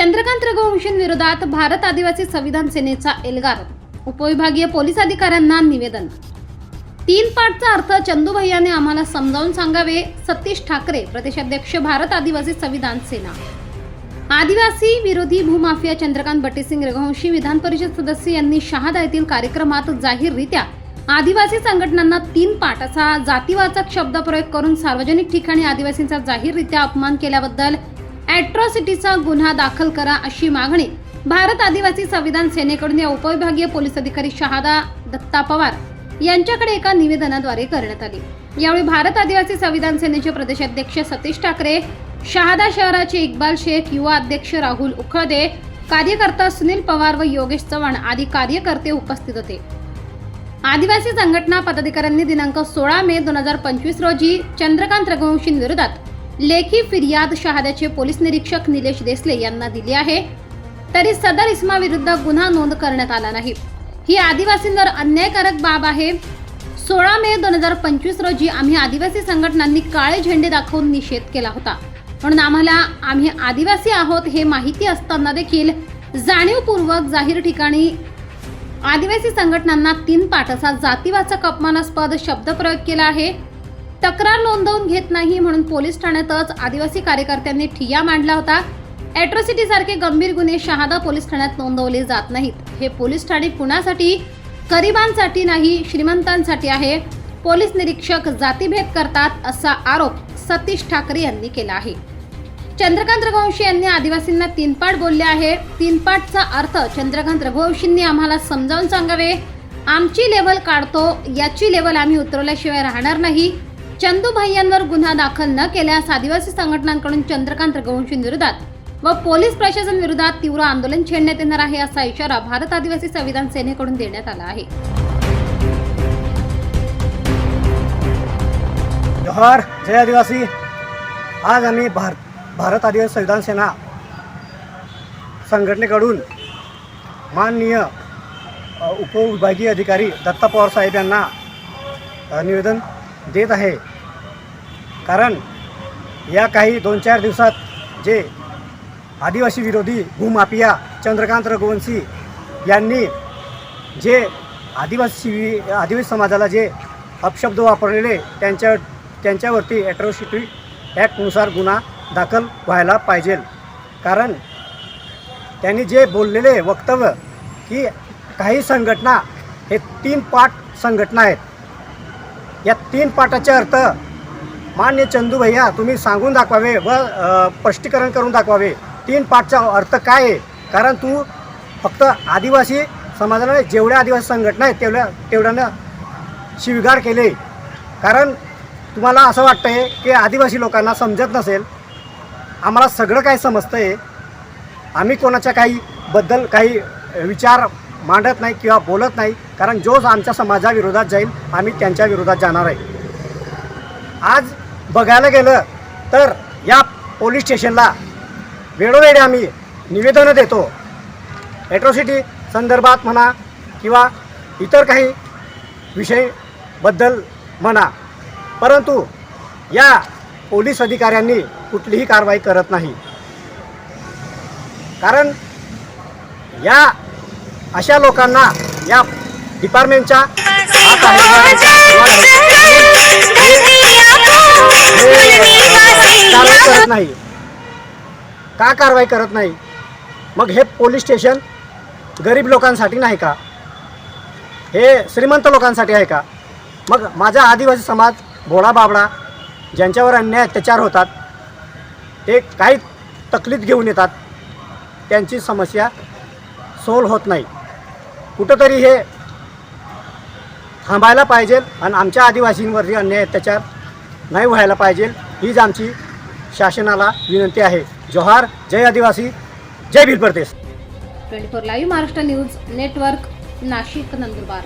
चंद्रकांत रघुवंशींविरोधात भारत आदिवासी संविधान सेनेचा एल्गार. उपविभागीय पोलीस अधिकाऱ्यांना निवेदन. तीन पाठचा अर्थ चंदू भैयाने आम्हाला समजावून सांगावे सतीश ठाकरे प्रदेशाध्यक्ष भारत आदिवासी संविधान सेना. आदिवासी विरोधी भूमाफिया चंद्रकांत बटेसिंग रघुवंशी विधान परिषद सदस्य यांनी शहादा येथील कार्यक्रमात जाहीररित्या आदिवासी संघटनांना तीन पाठ असा जातीवाचक शब्दप्रयोग करून सार्वजनिक ठिकाणी आदिवासींचा जाहीररित्या अपमान केल्याबद्दल ॲट्रॉसिटीचा गुन्हा दाखल करा अशी मागणी. भारत आदिवासी संविधान सेनेकडून या उपविभागीय पोलीस अधिकारी शहादा दत्ता पवार यांच्याकडे एका निवेदनाद्वारे करण्यात आली. यावेळी भारत आदिवासी संविधान सेनेचे प्रदेशाध्यक्ष सतीश ठाकरे शहादा शहराचे इक्बाल शेख युवा अध्यक्ष राहुल उखळदे कार्यकर्ता सुनील पवार व योगेश चव्हाण आदी कार्यकर्ते उपस्थित होते. आदिवासी संघटना पदाधिकाऱ्यांनी दिनांक सोळा मे दोन हजार पंचवीस रोजी चंद्रकांत रघुवंशींविरोधात लेखी फिर्याद शहाद्याचे पोलीस निरीक्षक निलेश देसले यांना दिली आहे. तरी सदर इस्माविरुद्ध गुन्हा नोंद करण्यात आला नाही. ही आदिवासींवर अन्यायकारक बाब आहे. सोळा मे दोन हजार पंचवीस रोजी आम्ही आदिवासी संघटनांनी काळे झेंडे दाखवून निषेध केला होता. म्हणून आम्हाला आम्ही आदिवासी आहोत हे माहिती असताना देखील जाणीवपूर्वक जाहीर ठिकाणी आदिवासी संघटनांना तीन पाठ असा जातीवाचक अपमानास्पद शब्दप्रयोग केला आहे. तक्रार नोंदवून घेत नाही म्हणून पोलीस ठाण्यातच आदिवासी कार्यकर्त्यांनी ठिय्या मांडला होता. अॅट्रॉसिटी सारखे गंभीर गुन्हे शहादा पोलीस ठाण्यात नोंदवले जात नाहीत. हे पोलीस ठाणे कुणासाठी गरिबांसाठी नाही श्रीमंतांसाठी आहे. पोलीस निरीक्षक जातीभेद करतात असा आरोप सतीश ठाकरे यांनी केला आहे. चंद्रकांत रघुवंशी यांनी आदिवासींना तीनपाट बोलले आहे. तीनपाठचा अर्थ चंद्रकांत रघुवंशींनी आम्हाला समजावून सांगावे. आमची लेवल काढतो याची लेवल आम्ही उतरवल्याशिवाय राहणार नाही. चंदू भैयांवर गुन्हा दाखल न केल्यास आदिवासी संघटनांकडून चंद्रकांत रघुवंशींविरोधात व पोलीस प्रशासन विरोधात तीव्र आंदोलन छेडण्यात येणार आहे असा इशारा भारत आदिवासी संविधान सेनेकडून देण्यात आला आहे. जोहार जय आदिवासी. आज आम्ही भार भारत आदिवासी संविधान सेना संघटनेकडून माननीय उपविभागीय अधिकारी दत्ता पवार साहेब यांना निवेदन देत आहे. कारण या काही दोन चार दिवसात जे आदिवासी विरोधी भूमाफिया चंद्रकांत रघुवंशी यांनी जे आदिवासी आदिवासी समाजाला जे अपशब्द वापरलेले त्यांच्या त्यांच्यावरती ॲट्रॉसिटी ॲक्टनुसार गुन्हा दाखल व्हायला पाहिजे. कारण त्यांनी जे बोललेले वक्तव्य की काही संघटना हे तीन पाट संघटना आहेत. या तीन पाटाचे अर्थ मान्य चंदू भैया तुम्ही सांगून दाखवावे व स्पष्टीकरण करून दाखवावे. तीन पाठचा अर्थ काय आहे? कारण तू फक्त आदिवासी समाजाला जेवढ्या आदिवासी संघटना आहेत तेवढ्या तेवढ्यानं शिवगार केले. कारण तुम्हाला असं वाटतं आहे की आदिवासी लोकांना समजत नसेल. आम्हाला सगळं काय समजतं आहे आम्ही कोणाच्या काही बद्दल काही विचार मांडत नाही किंवा बोलत नाही. कारण जो आमच्या समाजाविरोधात जाईल आम्ही त्यांच्या विरोधात जाणार आहे. आज बघायला गेलं तर या पोलीस स्टेशनला वेळोवेळी आम्ही निवेदनं देतो. ॲट्रॉसिटी संदर्भात म्हणा किंवा इतर काही विषयबद्दल म्हणा. परंतु या पोलीस अधिकाऱ्यांनी कुठलीही कारवाई करत नाही. कारण या अशा लोकांना या डिपार्टमेंटच्या नाही. का कारवाई करत नाही? मग हे पोलीस स्टेशन गरीब लोकांसाठी नाही का? हे श्रीमंत लोकांसाठी आहे का? मग माझा आदिवासी समाज भोळा बाबडा ज्यांच्यावर अन्याय अत्याचार होतात ते काही तकलीफ घेऊन येतात त्यांची समस्या सोल होत नाही. कुठंतरी हे थांबायला पाहिजे आणि आमच्या आदिवासींवरती अन्याय अत्याचार नाही व्हायला पाहिजे हीच आमची शासनाला विनंती आहे. जोहार जय आदिवासी जय Bhil Pradesh twenty four live Maharashtra news network Nashik Nandurbar.